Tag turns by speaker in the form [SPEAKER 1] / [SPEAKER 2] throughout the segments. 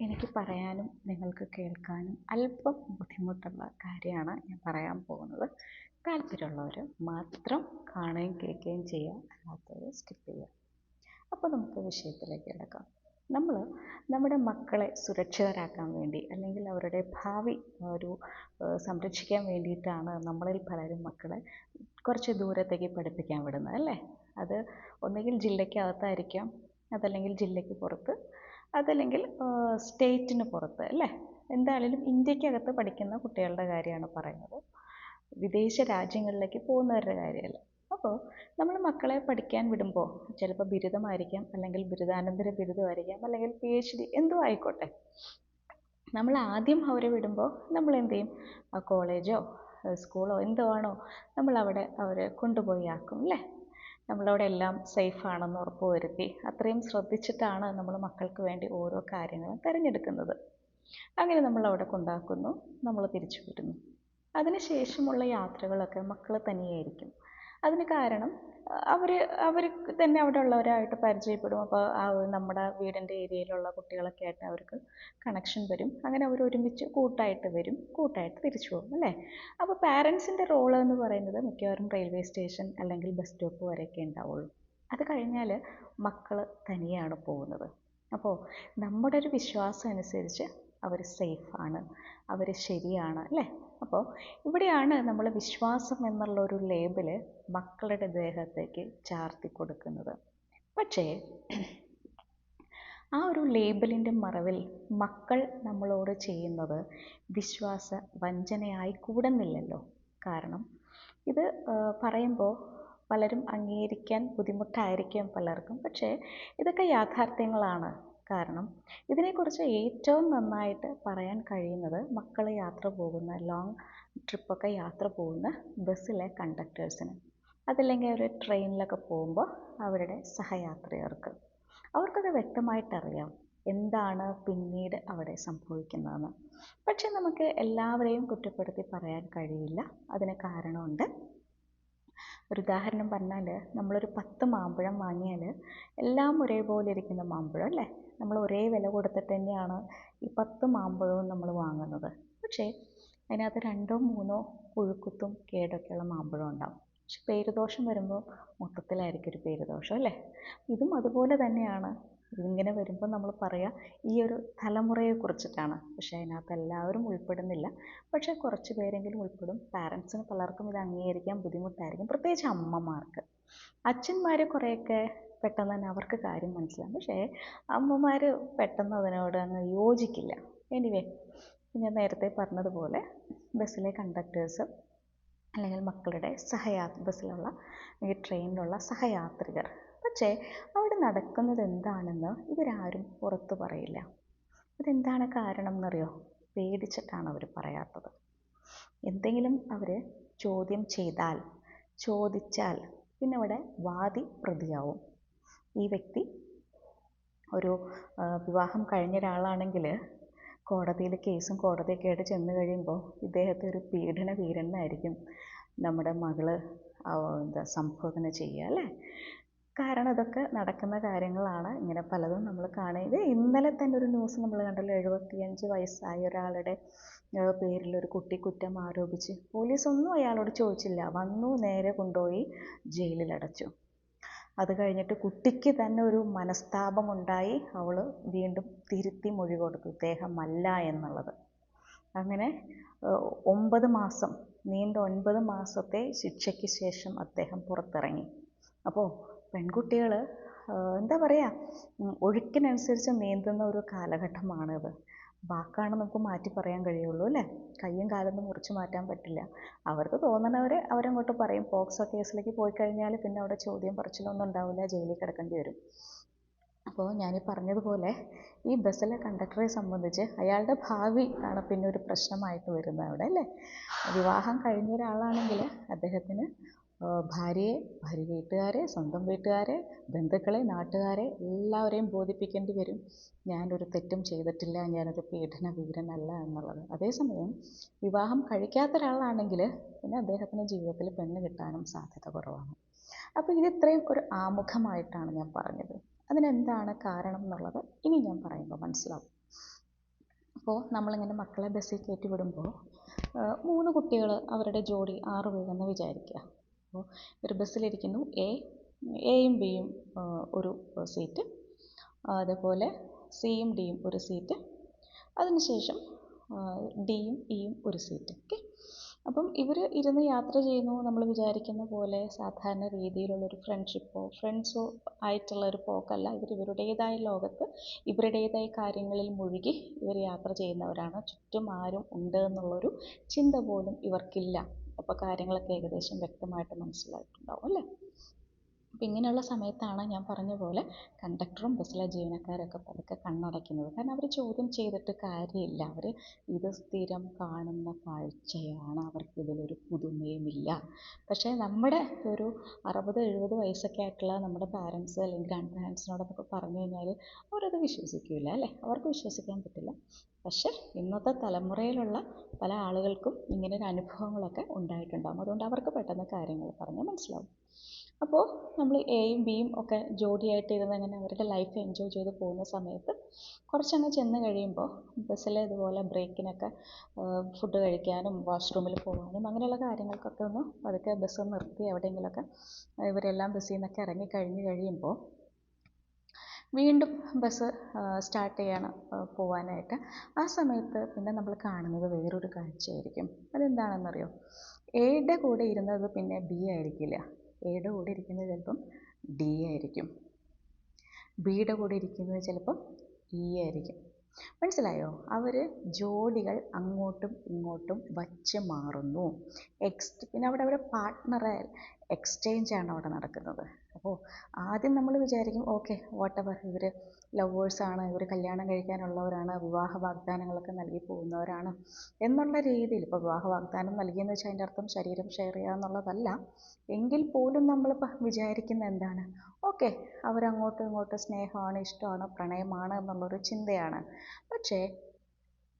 [SPEAKER 1] എനിക്ക് പറയാനും നിങ്ങൾക്ക് കേൾക്കാനും അല്പം ബുദ്ധിമുട്ടുള്ള കാര്യമാണ് ഞാൻ പറയാൻ പോകുന്നത്. താല്പര്യമുള്ളവർ മാത്രം കാണുകയും കേൾക്കുകയും ചെയ്യുക അല്ലാത്തവർ സ്കിപ്പ് ചെയ്യുക. അപ്പോൾ നമുക്ക് വിഷയത്തിലേക്ക് കിടക്കാം. നമ്മൾ നമ്മുടെ മക്കളെ സുരക്ഷിതരാക്കാൻ വേണ്ടി അല്ലെങ്കിൽ അവരുടെ ഭാവി ഒരു സംരക്ഷിക്കാൻ വേണ്ടിയിട്ടാണ് നമ്മളിൽ പലരും മക്കളെ കുറച്ച് ദൂരത്തേക്ക് പഠിപ്പിക്കാൻ വിടുന്നത് അല്ലേ? അത് ഒന്നുകിൽ ജില്ലയ്ക്കകത്തായിരിക്കാം അതല്ലെങ്കിൽ ജില്ലയ്ക്ക് പുറത്ത് അതല്ലെങ്കിൽ സ്റ്റേറ്റിന് പുറത്ത് അല്ലേ? എന്തായാലും ഇന്ത്യക്കകത്ത് പഠിക്കുന്ന കുട്ടികളുടെ കാര്യമാണ് പറയുന്നത്. വിദേശ രാജ്യങ്ങളിലേക്ക് പോകുന്നവരുടെ കാര്യമല്ല. അപ്പോൾ നമ്മൾ മക്കളെ പഠിക്കാൻ വിടുമ്പോൾ ചിലപ്പോൾ ബിരുദമായിരിക്കാം അല്ലെങ്കിൽ ബിരുദാനന്തര ബിരുദമായിരിക്കാം അല്ലെങ്കിൽ പി എച്ച് ഡി എന്തോ ആയിക്കോട്ടെ. നമ്മൾ ആദ്യം അവരെ വിടുമ്പോൾ നമ്മൾ എന്ത് ചെയ്യും? ആ കോളേജോ സ്കൂളോ എന്തോ ആണോ നമ്മൾ അവിടെ അവരെ കൊണ്ടുപോയി ആക്കും അല്ലേ? നമ്മളവിടെ എല്ലാം സേഫ് ആണെന്ന് ഉറപ്പ് വരുത്തി അത്രയും ശ്രദ്ധിച്ചിട്ടാണ് നമ്മൾ മക്കൾക്ക് വേണ്ടി ഓരോ കാര്യങ്ങളും തിരഞ്ഞെടുക്കുന്നത്. അങ്ങനെ നമ്മൾ അവിടെ കൊണ്ടാക്കുന്നു നമ്മൾ തിരിച്ചു വരുന്നു. അതിനുശേഷമുള്ള യാത്രകളൊക്കെ മക്കൾ തനിയായിരിക്കും അതിന് കാരണം അവർ അവർ തന്നെ അവിടെ ഉള്ളവരായിട്ട് പരിചയപ്പെടും. അപ്പോൾ ആ നമ്മുടെ വീടിന്റെ ഏരിയയിലുള്ള കുട്ടികളൊക്കെ ആയിട്ട് അവർക്ക് കണക്ഷൻ വരും. അങ്ങനെ അവർ ഒരുമിച്ച് കൂട്ടായിട്ട് വരും. കൂട്ടായിട്ട് തിരിച്ചു പോകും അല്ലേ? അപ്പോൾ പാരൻസിന്റെ റോൾ എന്ന് പറയുന്നത് മിക്കവാറും റെയിൽവേ സ്റ്റേഷൻ അല്ലെങ്കിൽ ബസ് സ്റ്റോപ്പ് വരെയൊക്കെ ഉണ്ടാവുള്ളൂ. അത് കഴിഞ്ഞാൽ മക്കൾ തനിയാണ് പോകുന്നത്. അപ്പോൾ നമ്മുടെ ഒരു വിശ്വാസം അനുസരിച്ച് അവർ സേഫാണ് അവർ ശരിയാണ് അല്ലേ? അപ്പോൾ ഇവിടെയാണ് നമ്മൾ വിശ്വാസം എന്നുള്ള ഒരു ലേബൽ മക്കളുടെ ദേഹത്തേക്ക് ചാർത്തി കൊടുക്കുന്നത്. പക്ഷേ ആ ഒരു ലേബലിന്റെ മറവിൽ മക്കൾ നമ്മളോട് ചെയ്യുന്നത് വിശ്വാസ വഞ്ചനയായി കൂടുന്നില്ലല്ലോ. കാരണം ഇത് പറയുമ്പോൾ പലരും അംഗീകരിക്കാൻ ബുദ്ധിമുട്ടായിരിക്കും പലർക്കും. പക്ഷേ ഇതൊക്കെ യാഥാർത്ഥ്യങ്ങളാണ്. കാരണം ഇതിനെക്കുറിച്ച് ഏറ്റവും നന്നായിട്ട് പറയാൻ കഴിയുന്നത് മക്കൾ യാത്ര പോകുന്ന ലോങ് ട്രിപ്പൊക്കെ യാത്ര പോകുന്ന ബസ്സിലെ കണ്ടക്ടേഴ്സിന് അതല്ലെങ്കിൽ ഒരു ട്രെയിനിലൊക്കെ പോകുമ്പോൾ അവരുടെ സഹയാത്രികർക്ക്. അവർക്കത് വ്യക്തമായിട്ടറിയാം എന്താണ് പിന്നീട് അവിടെ സംഭവിക്കുന്നതെന്ന്. പക്ഷെ നമുക്ക് എല്ലാവരെയും കുറ്റപ്പെടുത്തി പറയാൻ കഴിയില്ല. അതിന് കാരണമുണ്ട്. ഒരു ഉദാഹരണം പറഞ്ഞാൽ നമ്മളൊരു പത്ത് മാമ്പഴം വാങ്ങിയാൽ എല്ലാം ഒരേപോലെ ഇരിക്കുന്ന മാമ്പഴം അല്ലേ? നമ്മൾ ഒരേ വില കൊടുത്തിട്ട് തന്നെയാണ് ഈ പത്ത് മാമ്പഴവും നമ്മൾ വാങ്ങുന്നത്. പക്ഷേ അതിനകത്ത് രണ്ടോ മൂന്നോ പുഴുക്കുത്തും കേടൊക്കെയുള്ള മാമ്പഴം ഉണ്ടാവും. പക്ഷെ പേരുദോഷം വരുമ്പോൾ മൊത്തത്തിലായിരിക്കും ഒരു പേരുദോഷം അല്ലേ? ഇതും അതുപോലെ തന്നെയാണ്. ഇതിങ്ങനെ വരുമ്പോൾ നമ്മൾ പറയുക ഈ ഒരു തലമുറയെ കുറിച്ചിട്ടാണ്. പക്ഷേ അതിനകത്ത് എല്ലാവരും ഉൾപ്പെടുന്നില്ല. പക്ഷേ കുറച്ച് പേരെങ്കിലും ഉൾപ്പെടും. പാരൻസിന് പലർക്കും ഇത് അംഗീകരിക്കാൻ ബുദ്ധിമുട്ടായിരിക്കും. പ്രത്യേകിച്ച് അമ്മമാർക്ക്. അച്ഛന്മാർ കുറേയൊക്കെ പെട്ടെന്ന് തന്നെ അവർക്ക് കാര്യം മനസ്സിലാവും. പക്ഷേ അമ്മമാർ പെട്ടെന്ന് അതിനോട് അങ്ങ് യോജിക്കില്ല. എനിവേ ഞാൻ നേരത്തെ പറഞ്ഞതുപോലെ ബസ്സിലെ കണ്ടക്ടേഴ്സ് അല്ലെങ്കിൽ മക്കളുടെ സഹയാ ബസ്സിലുള്ള അല്ലെങ്കിൽ ട്രെയിനിലുള്ള സഹയാത്രികർ. പക്ഷേ അവിടെ നടക്കുന്നത് എന്താണെന്ന് ഇവരാരും പുറത്തു പറയില്ല. ഇതെന്താണ് കാരണം എന്നറിയോ? പേടിച്ചിട്ടാണ് അവർ പറയാത്തത്. എന്തെങ്കിലും അവർ ചോദ്യം ചെയ്താൽ ചോദിച്ചാൽ പിന്നെ ഇവിടെ വാദി പ്രതിയാവും. ഈ വ്യക്തി ഒരു വിവാഹം കഴിഞ്ഞ ഒരാളാണെങ്കിൽ കോടതിയിൽ കേസും കോടതിയൊക്കെ ആയിട്ട് ചെന്ന് കഴിയുമ്പോൾ ഇദ്ദേഹത്തെ ഒരു പീഡന വീരനായിരിക്കും നമ്മുടെ മകൾ എന്താ സംബോധന ചെയ്യുക അല്ലേ? കാരണം ഇതൊക്കെ നടക്കുന്ന കാര്യങ്ങളാണ് ഇങ്ങനെ പലതും നമ്മൾ കാണുന്നത്. ഇന്നലെ തന്നെ ഒരു ന്യൂസ് നമ്മൾ കണ്ടല്ലോ എഴുപത്തിയഞ്ച് വയസ്സായ ഒരാളുടെ പേരിൽ ഒരു കുട്ടി കുറ്റം ആരോപിച്ച് പോലീസ് ഒന്നും അയാളോട് ചോദിച്ചില്ല. വന്നു നേരെ കൊണ്ടുപോയി ജയിലിലടച്ചു അത് കഴിഞ്ഞിട്ട് കുട്ടിക്ക് തന്നെ ഒരു മനസ്താപമുണ്ടായി. അവൾ വീണ്ടും തിരുത്തി മൊഴി കൊടുത്തു. ഇദ്ദേഹമല്ല എന്നുള്ളത്. അങ്ങനെ ഒമ്പത് മാസം നീണ്ട ഒൻപത് മാസത്തെ ശിക്ഷയ്ക്ക് ശേഷം അദ്ദേഹം പുറത്തിറങ്ങി. അപ്പോൾ പെൺകുട്ടികൾ എന്താ പറയുക ഒഴുക്കിനനുസരിച്ച് നീന്തുന്ന ഒരു കാലഘട്ടമാണിത്. വാക്കാണ് നമുക്ക് മാറ്റി പറയാൻ കഴിയുള്ളൂ അല്ലേ? കയ്യും കാലൊന്നും മുറിച്ച് മാറ്റാൻ പറ്റില്ല. അവർക്ക് തോന്നണവർ അവരങ്ങോട്ട് പറയും. പോക്സോ കേസിലേക്ക് പോയി കഴിഞ്ഞാൽ പിന്നെ അവിടെ ചോദ്യം പറച്ചിലൊന്നും ഉണ്ടാവില്ല. ജയിലിൽ കിടക്കേണ്ടി വരും. അപ്പോൾ ഞാൻ പറഞ്ഞതുപോലെ ഈ ബസ്സിലെ കണ്ടക്ടറെ സംബന്ധിച്ച് അയാളുടെ ഭാവി ആണ് പിന്നെ ഒരു പ്രശ്നമായിട്ട് വരുന്നത് അവിടെ അല്ലേ? വിവാഹം കഴിഞ്ഞ ഒരാളാണെങ്കിൽ അദ്ദേഹത്തിന് ഭാര്യയെ ഭാര്യ വീട്ടുകാരെ സ്വന്തം വീട്ടുകാരെ ബന്ധുക്കളെ നാട്ടുകാരെ എല്ലാവരെയും ബോധിപ്പിക്കേണ്ടി വരും. ഞാനൊരു തെറ്റും ചെയ്തിട്ടില്ല ഞാനൊരു പീഡന വീരനല്ല എന്നുള്ളത്. അതേസമയം വിവാഹം കഴിക്കാത്ത ഒരാളാണെങ്കിൽ പിന്നെ അദ്ദേഹത്തിന് ജീവിതത്തിൽ പെണ്ണ് കിട്ടാനും സാധ്യത കുറവാണ്. അപ്പോൾ ഇതിത്രയും ഒരു ആമുഖമായിട്ടാണ് ഞാൻ പറഞ്ഞത്. അതിനെന്താണ് കാരണം എന്നുള്ളത് ഇനി ഞാൻ പറയുമ്പോൾ മനസ്സിലാവും. അപ്പോൾ നമ്മളിങ്ങനെ മക്കളെ ബസ്സിൽ കയറ്റി വിടുമ്പോൾ മൂന്ന് കുട്ടികൾ അവരുടെ ജോഡി ആറ് പേരെന്ന് വിചാരിക്കുക. അപ്പോൾ ഒരു ബസ്സിലിരിക്കുന്നു. എ എയും ബിയും ഒരു സീറ്റ്. അതേപോലെ സിയും ഡിയും ഒരു സീറ്റ്. അതിനുശേഷം ഡിയും ഇയും ഒരു സീറ്റ്. ഓക്കെ. അപ്പം ഇവർ ഇരുന്ന് യാത്ര ചെയ്യുന്നു നമ്മൾ വിചാരിക്കുന്ന പോലെ സാധാരണ രീതിയിലുള്ളൊരു ഫ്രണ്ട്ഷിപ്പോ ഫ്രണ്ട്സോ ആയിട്ടുള്ള ഒരു പോക്കല്ല. ഇവർ ഇവരുടേതായ ലോകത്ത് ഇവരുടേതായ കാര്യങ്ങളിൽ മുഴുകി ഇവർ യാത്ര ചെയ്യുന്നവരാണ്. ചുറ്റും ആരും ഉണ്ട് എന്നുള്ളൊരു ചിന്ത പോലും ഇവർക്കില്ല. അപ്പോൾ കാര്യങ്ങളൊക്കെ ഏകദേശം വ്യക്തമായിട്ട് മനസ്സിലായിട്ടുണ്ടാവും അല്ലേ? അപ്പോൾ ഇങ്ങനെയുള്ള സമയത്താണ് ഞാൻ പറഞ്ഞ പോലെ കണ്ടക്ടറും ബസ്സിലെ ജീവനക്കാരൊക്കെ പതുക്കെ കണ്ണടയ്ക്കുന്നത്. കാരണം അവർ ചോദ്യം ചെയ്തിട്ട് കാര്യമില്ല. അവർ ഇത് സ്ഥിരം കാണുന്ന കാഴ്ചയാണ്. അവർക്കിതിലൊരു പുതുമയുമില്ല. പക്ഷേ നമ്മുടെ ഒരു അറുപത് എഴുപത് വയസ്സൊക്കെ ആയിട്ടുള്ള നമ്മുടെ പാരൻസ് അല്ലെങ്കിൽ ഗ്രാൻഡ് പാരൻസിനോടൊക്കെ പറഞ്ഞു കഴിഞ്ഞാൽ അവരത് വിശ്വസിക്കില്ല അല്ലേ? അവർക്ക് വിശ്വസിക്കാൻ പറ്റില്ല. പക്ഷേ ഇന്നത്തെ തലമുറയിലുള്ള പല ആളുകൾക്കും ഇങ്ങനെ ഒരു അനുഭവങ്ങളൊക്കെ ഉണ്ടായിട്ടുണ്ടാകും അതുകൊണ്ട് അവർക്ക് പെട്ടെന്ന് കാര്യങ്ങൾ പറഞ്ഞാൽ മനസ്സിലാവും. അപ്പോൾ നമ്മൾ എയും ബിയും ഒക്കെ ജോഡിയായിട്ട് ഇരുന്ന് അങ്ങനെ അവരുടെ ലൈഫ് എൻജോയ് ചെയ്ത് പോകുന്ന സമയത്ത് കുറച്ചങ്ങ് ചെന്ന് കഴിയുമ്പോൾ ബസ്സിൽ ഇതുപോലെ ബ്രേക്കിനൊക്കെ ഫുഡ് കഴിക്കാനും വാഷ്റൂമിൽ പോകാനും അങ്ങനെയുള്ള കാര്യങ്ങൾക്കൊക്കെ ഒന്ന് പതുക്കെ ബസ് നിർത്തി എവിടെയെങ്കിലുമൊക്കെ ഇവരെല്ലാം ബസ്സിൽ നിന്നൊക്കെ ഇറങ്ങി കഴിഞ്ഞ് കഴിയുമ്പോൾ വീണ്ടും ബസ് സ്റ്റാർട്ട് ചെയ്യണം പോവാനായിട്ട്. ആ സമയത്ത് പിന്നെ നമ്മൾ കാണുന്നത് വേറൊരു കാഴ്ചയായിരിക്കും. അതെന്താണെന്നറിയോ? എയുടെ കൂടെ ഇരുന്നത് പിന്നെ ബി ആയിരിക്കില്ല. എയുടെ കൂടെ ഇരിക്കുന്നത് ചിലപ്പം ഡി ആയിരിക്കും. ബിയുടെ കൂടെ ഇരിക്കുന്നത് ചിലപ്പം ഇ ആയിരിക്കും. മനസ്സിലായോ? അവർ ജോഡികൾ അങ്ങോട്ടും ഇങ്ങോട്ടും വച്ച് മാറുന്നു. എക്സ് പിന്നെ അവിടെ അവരുടെ പാർട്ട്ണറെ എക്സ്ചേഞ്ച് ആണ് അവിടെ നടക്കുന്നത്. അപ്പോൾ ആദ്യം നമ്മൾ വിചാരിക്കും ഓക്കെ വാട്ടെവർ ഇവർ ആണ് ഇവർ കല്യാണം കഴിക്കാനുള്ളവരാണ് വിവാഹ വാഗ്ദാനങ്ങളൊക്കെ നൽകി പോകുന്നവരാണ് എന്നുള്ള രീതിയിൽ ഇപ്പോൾ വിവാഹ വാഗ്ദാനം നൽകിയെന്ന് വെച്ചാൽ അതിന്റെ അർത്ഥം ശരീരം ഷെയർ ചെയ്യുക എന്നുള്ളതല്ല. എങ്കിൽ പോലും നമ്മളിപ്പോൾ വിചാരിക്കുന്നത് എന്താണ്? ഓക്കെ അവരങ്ങോട്ടും ഇങ്ങോട്ടും സ്നേഹമാണ് ഇഷ്ടമാണ് പ്രണയമാണ് എന്നുള്ളൊരു ചിന്തയാണ്. പക്ഷേ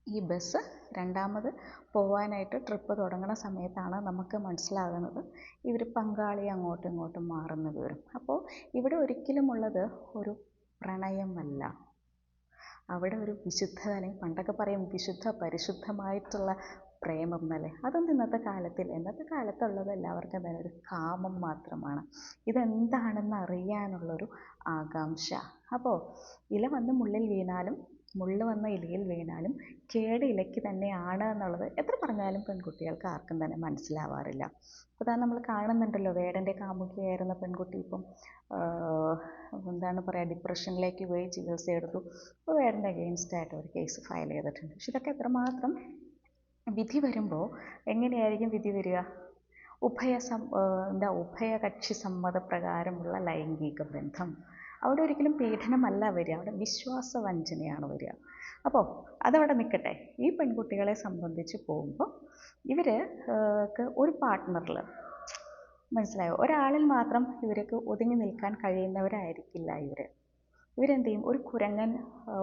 [SPEAKER 1] ഈ ബസ് രണ്ടാമത് പോവാനായിട്ട് ട്രിപ്പ് തുടങ്ങുന്ന സമയത്താണ് നമുക്ക് മനസ്സിലാകുന്നത് ഇവർ പങ്കാളി അങ്ങോട്ടും ഇങ്ങോട്ടും മാറുന്ന വിവരം. അപ്പോൾ ഇവിടെ ഒരിക്കലുമുള്ളത് ഒരു പ്രണയമല്ല. അവിടെ ഒരു വിശുദ്ധ അല്ലെങ്കിൽ പണ്ടൊക്കെ പറയും വിശുദ്ധ പരിശുദ്ധമായിട്ടുള്ള പ്രേമം എന്നല്ലേ? അതൊന്നും ഇന്നത്തെ കാലത്തിൽ ഇന്നത്തെ കാലത്തുള്ളത് എല്ലാവർക്കും തന്നെ ഒരു കാമം മാത്രമാണ്. ഇതെന്താണെന്ന് അറിയാനുള്ളൊരു ആകാംക്ഷ. അപ്പോൾ ഇല വന്ന് മുള്ളിൽ വീണാലും മുള്ള് വന്ന ഇലയിൽ വീണാലും കേട് ഇലയ്ക്ക് തന്നെയാണ് എന്നുള്ളത് എത്ര പറഞ്ഞാലും പെൺകുട്ടികൾക്ക് ആർക്കും തന്നെ മനസ്സിലാവാറില്ല. അപ്പോൾ താൻ നമ്മൾ കാണുന്നുണ്ടല്ലോ വേടന്റെ കാമുകിയായിരുന്ന പെൺകുട്ടി ഇപ്പം എന്താണ് പറയുക ഡിപ്രഷനിലേക്ക് പോയി ചികിത്സ എടുത്തു. അപ്പോൾ വേടന്റെ അഗെയിൻസ്റ്റായിട്ട് ഒരു കേസ് ഫയൽ ചെയ്തിട്ടുണ്ട്. പക്ഷെ ഇതൊക്കെ എത്രമാത്രം വിധി വരുമ്പോൾ എങ്ങനെയായിരിക്കും വിധി വരിക? ഉഭയ സം എന്താ ഉഭയകക്ഷി സമ്മതപ്രകാരമുള്ള ലൈംഗിക ബന്ധം. അവിടെ ഒരിക്കലും പീഡനമല്ല വരിക. അവിടെ വിശ്വാസവഞ്ചനയാണ് വരിക. അപ്പോൾ അതവിടെ നിൽക്കട്ടെ ഈ പെൺകുട്ടികളെ സംബന്ധിച്ച് പോകുമ്പോൾ ഇവർക്ക് ഒരു പാർട്ട്ണറിൽ മനസ്സിലായോ? ഒരാളിൽ മാത്രം ഇവർക്ക് ഒതുങ്ങി നിൽക്കാൻ കഴിയുന്നവരായിരിക്കില്ല ഇവർ ഇവരെന്ത് ചെയ്യും? ഒരു കുരങ്ങൻ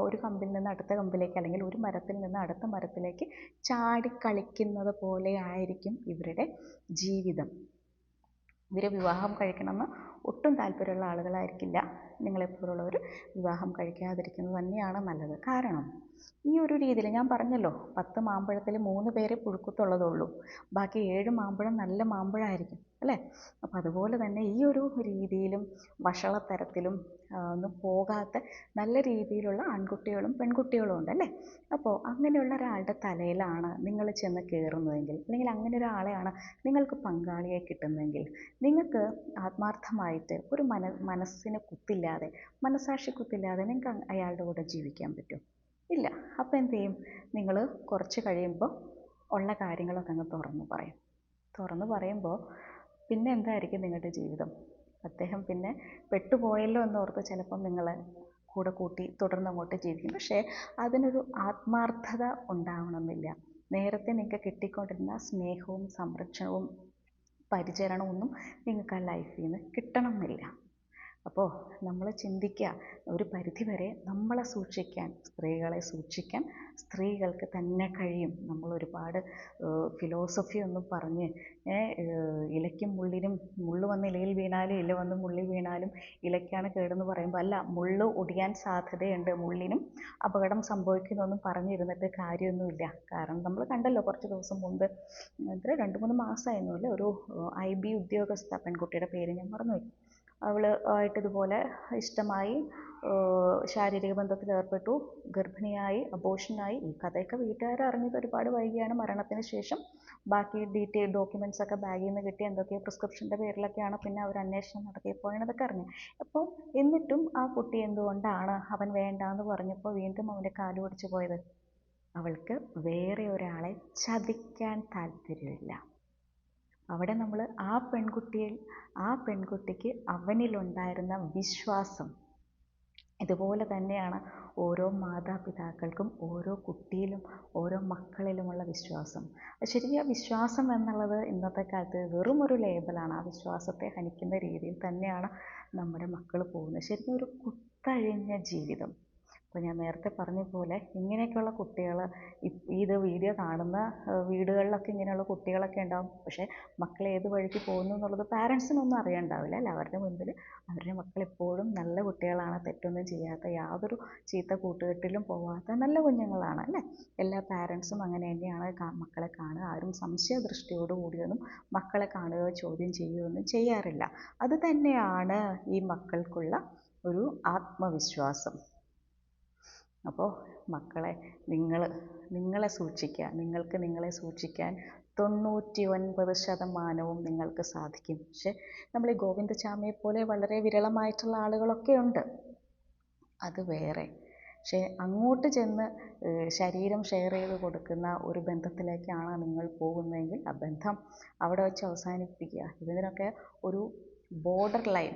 [SPEAKER 1] ഒരു കമ്പിൽ നിന്ന് അടുത്ത കമ്പിലേക്ക് അല്ലെങ്കിൽ ഒരു മരത്തിൽ നിന്ന് അടുത്ത മരത്തിലേക്ക് ചാടി കളിക്കുന്നത് പോലെ ആയിരിക്കും ഇവരുടെ ജീവിതം. ഇവരെ വിവാഹം കഴിക്കണമെന്ന് ഒട്ടും താല്പര്യമുള്ള ആളുകളായിരിക്കില്ല. നിങ്ങളെപ്പോലുള്ളവർ വിവാഹം കഴിക്കാതിരിക്കുന്നത് തന്നെയാണ് നല്ലത്. കാരണം ഈ ഒരു രീതിയിൽ ഞാൻ പറഞ്ഞല്ലോ പത്ത് മാമ്പഴത്തിൽ മൂന്ന് പേരെ പുഴുക്കത്തുള്ളതുള്ളൂ. ബാക്കി ഏഴ് മാമ്പഴം നല്ല മാമ്പഴമായിരിക്കും അല്ലേ? അപ്പം അതുപോലെ തന്നെ ഈ ഒരു രീതിയിലും വഷളത്തരത്തിലും ഒന്നും പോകാത്ത നല്ല രീതിയിലുള്ള ആൺകുട്ടികളും പെൺകുട്ടികളും ഉണ്ട് അല്ലേ? അപ്പോൾ അങ്ങനെയുള്ള ഒരാളുടെ തലയിലാണ് നിങ്ങൾ ചെന്ന് കയറുന്നതെങ്കിൽ അല്ലെങ്കിൽ അങ്ങനെ ഒരാളെയാണ് നിങ്ങൾക്ക് പങ്കാളിയെ കിട്ടുന്നതെങ്കിൽ നിങ്ങൾക്ക് ആത്മാർത്ഥമായിട്ട് ഒരു മന മനസ്സിന് കുത്തില്ലാതെ മനസാക്ഷി കുത്തില്ലാതെ നിങ്ങൾക്ക് അയാളുടെ കൂടെ ജീവിക്കാൻ പറ്റും. ഇല്ല. അപ്പോൾ എന്തു ചെയ്യും? നിങ്ങൾ കുറച്ച് കഴിയുമ്പോൾ ഉള്ള കാര്യങ്ങളൊക്കെ അങ്ങ് തുറന്നു പറയും. തുറന്നു പറയുമ്പോൾ പിന്നെ എന്തായിരിക്കും നിങ്ങളുടെ ജീവിതം? അദ്ദേഹം പിന്നെ പെട്ടുപോയല്ലോ എന്നോർത്ത് ചിലപ്പം നിങ്ങൾ കൂടെ കൂട്ടി തുടർന്ന് അങ്ങോട്ട് ജീവിക്കും. പക്ഷേ അതിനൊരു ആത്മാർത്ഥത ഉണ്ടാവണമെന്നില്ല. നേരത്തെ നിങ്ങൾക്ക് കിട്ടിക്കൊണ്ടിരുന്ന സ്നേഹവും സംരക്ഷണവും പരിചരണമൊന്നും നിങ്ങൾക്ക് ആ ലൈഫിൽ നിന്ന് കിട്ടണമെന്നില്ല. അപ്പോൾ നമ്മൾ ചിന്തിക്കുക ഒരു പരിധി വരെ നമ്മളെ സൂക്ഷിക്കാൻ സ്ത്രീകളെ സൂക്ഷിക്കാൻ സ്ത്രീകൾക്ക് തന്നെ കഴിയും. നമ്മൾ ഒരുപാട് ഫിലോസഫി ഒന്നും പറഞ്ഞ് ഇലയ്ക്കും മുള്ളിനും മുള്ള് വന്ന് ഇലയിൽ വീണാലും ഇല വന്ന് മുള്ളിൽ വീണാലും ഇലയ്ക്കാണ് കേടെന്ന് പറയുമ്പോൾ അല്ല മുള്ള് ഒടിയാൻ സാധ്യതയുണ്ട്. മുള്ളിനും അപകടം സംഭവിക്കുന്നൊന്നും പറഞ്ഞിരുന്നിട്ട് കാര്യമൊന്നുമില്ല. കാരണം നമ്മൾ കണ്ടല്ലോ കുറച്ച് ദിവസം മുമ്പ് എത്ര രണ്ട് മൂന്ന് മാസമായിരുന്നു അല്ലേ ഒരു ഐ ബി ഉദ്യോഗസ്ഥ പെൺകുട്ടിയുടെ പേര് ഞാൻ മറന്നുപോയി. അവൾ ആയിട്ട് ഇതുപോലെ ഇഷ്ടമായി ശാരീരിക ബന്ധത്തിൽ ഏർപ്പെട്ടു. ഗർഭിണിയായി അബോഷനായി ഈ കഥയൊക്കെ വീട്ടുകാർ അറിഞ്ഞത് ഒരുപാട് വൈകിയാണ്. മരണത്തിന് ശേഷം ബാക്കി ഡീറ്റെയിൽ ഡോക്യുമെന്റ്സ് ഒക്കെ ബാഗിൽ നിന്ന് കിട്ടി. എന്തൊക്കെയോ പ്രിസ്ക്രിപ്ഷന്റെ പേരിലൊക്കെയാണ് പിന്നെ അവർ അന്വേഷണം നടത്തിയപ്പോഴാണ് ഇതൊക്കെ അറിഞ്ഞത്. അപ്പോൾ എന്നിട്ടും ആ കുട്ടി എന്തുകൊണ്ടാണ് അവൻ വേണ്ടാന്ന് പറഞ്ഞപ്പോൾ വീണ്ടും അവന്റെ കാൽ പിടിച്ച് പോയത്? അവൾക്ക് വേറെ ഒരാളെ ചതിക്കാൻ താല്പര്യമില്ല. അവിടെ നമ്മൾ ആ പെൺകുട്ടിയിൽ ആ പെൺകുട്ടിക്ക് അവനിലുണ്ടായിരുന്ന വിശ്വാസം. ഇതുപോലെ തന്നെയാണ് ഓരോ മാതാപിതാക്കൾക്കും ഓരോ കുട്ടിയിലും ഓരോ മക്കളിലുമുള്ള വിശ്വാസം. ശരിക്കും ആ വിശ്വാസം എന്നുള്ളത് ഇന്നത്തെ കാലത്ത് വെറും ഒരു ലേബലാണ്. ആ വിശ്വാസത്തെ ഹനിക്കുന്ന രീതിയിൽ തന്നെയാണ് നമ്മുടെ മക്കൾ പോകുന്നത്. ശരിക്കും ഒരു കുത്തഴിഞ്ഞ ജീവിതം. അപ്പോൾ ഞാൻ നേരത്തെ പറഞ്ഞ പോലെ ഇങ്ങനെയൊക്കെയുള്ള കുട്ടികൾ ഇത് വീഡിയോ കാണുന്ന വീടുകളിലൊക്കെ ഇങ്ങനെയുള്ള കുട്ടികളൊക്കെ ഉണ്ടാവും. പക്ഷേ മക്കൾ ഏത് വഴിക്ക് പോകുന്നു എന്നുള്ളത് പാരൻസിനൊന്നും അറിയണ്ടാവില്ല അല്ലേ? അവരുടെ മുൻപിൽ അവരുടെ മക്കൾ എപ്പോഴും നല്ല കുട്ടികളാണ്. തെറ്റൊന്നും ചെയ്യാത്ത യാതൊരു ചീത്ത കൂട്ടുകെട്ടിലും പോവാത്ത നല്ല കുഞ്ഞുങ്ങളാണ് അല്ലേ? എല്ലാ പാരൻസും അങ്ങനെ തന്നെയാണ് മക്കളെ കാണുക. ആരും സംശയ ദൃഷ്ടിയോട് കൂടിയൊന്നും മക്കളെ കാണുകയോ ചോദ്യം ചെയ്യുകയോ ഒന്നും ചെയ്യാറില്ല. അത് തന്നെയാണ് ഈ മക്കൾക്കുള്ള ഒരു ആത്മവിശ്വാസം. അപ്പോൾ മക്കളെ നിങ്ങൾ നിങ്ങളെ സൂക്ഷിക്കുക നിങ്ങൾക്ക് നിങ്ങളെ സൂക്ഷിക്കാൻ തൊണ്ണൂറ്റി ഒൻപത് ശതമാനവും നിങ്ങൾക്ക് സാധിക്കും. പക്ഷെ നമ്മൾ ഈ ഗോവിന്ദചാമിയെ പോലെ വളരെ വിരളമായിട്ടുള്ള ആളുകളൊക്കെ ഉണ്ട്. അത് വേറെ. പക്ഷേ അങ്ങോട്ട് ചെന്ന് ശരീരം ഷെയർ ചെയ്ത് കൊടുക്കുന്ന ഒരു ബന്ധത്തിലേക്കാണ് നിങ്ങൾ പോകുന്നതെങ്കിൽ ആ ബന്ധം അവിടെ വെച്ച് അവസാനിപ്പിക്കുക. ഇതിനൊക്കെ ഒരു ബോർഡർ ലൈൻ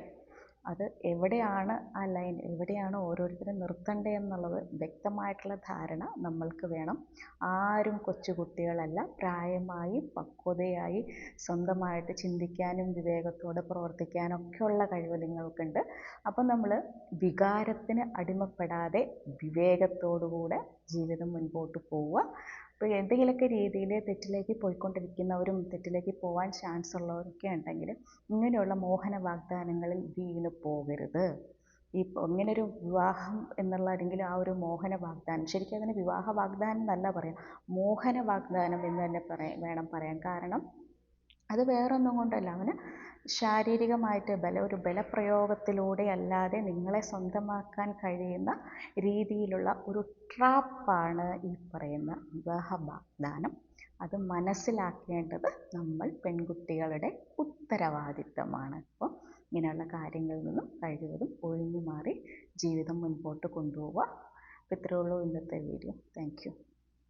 [SPEAKER 1] അത് എവിടെയാണ് ആ ലൈൻ എവിടെയാണ് ഓരോരുത്തരും നിർത്തേണ്ടത് എന്നുള്ളത് വ്യക്തമായിട്ടുള്ള ധാരണ നമ്മൾക്ക് വേണം. ആരും കൊച്ചു കുട്ടികളല്ല പ്രായമായി പക്വതയായി സ്വന്തമായിട്ട് ചിന്തിക്കാനും വിവേകത്തോടെ പ്രവർത്തിക്കാനൊക്കെയുള്ള കഴിവ് നിങ്ങൾക്കുണ്ട്. അപ്പം നമ്മൾ വികാരത്തിന് അടിമപ്പെടാതെ വിവേകത്തോടുകൂടെ ജീവിതം മുൻപോട്ട് പോവുക. അപ്പോൾ എന്തെങ്കിലുമൊക്കെ രീതിയിൽ തെറ്റിലേക്ക് പോയിക്കൊണ്ടിരിക്കുന്നവരും തെറ്റിലേക്ക് പോകാൻ ചാൻസ് ഉള്ളവരൊക്കെ ഉണ്ടെങ്കിൽ ഇങ്ങനെയുള്ള മോഹന വാഗ്ദാനങ്ങളിൽ വീണ് പോകരുത്. ഈ ഇങ്ങനൊരു വിവാഹം എന്നുള്ള അല്ലെങ്കിൽ ആ ഒരു മോഹന വാഗ്ദാനം ശരിക്കും അതിന് വിവാഹ വാഗ്ദാനം എന്നല്ല പറയാം മോഹന വാഗ്ദാനം എന്ന് തന്നെ പറയാം വേണം പറയാൻ. കാരണം അത് വേറൊന്നും കൊണ്ടല്ല അവന് ശാരീരികമായിട്ട് ബല ഒരു ബലപ്രയോഗത്തിലൂടെ അല്ലാതെ നിങ്ങളെ സ്വന്തമാക്കാൻ കഴിയുന്ന രീതിയിലുള്ള ഒരു ട്രാപ്പാണ് ഈ പറയുന്ന വിവാഹ വാഗ്ദാനം അത് മനസ്സിലാക്കേണ്ടത് നമ്മൾ പെൺകുട്ടികളുടെ ഉത്തരവാദിത്തമാണ്. അപ്പോൾ ഇങ്ങനെയുള്ള കാര്യങ്ങളിൽ നിന്നും കഴിവതും ഒഴിഞ്ഞു മാറി ജീവിതം മുൻപോട്ട് കൊണ്ടുപോവുക. ഇത്രയേ ഉള്ളൂ ഇന്നത്തെ വീഡിയോ. താങ്ക്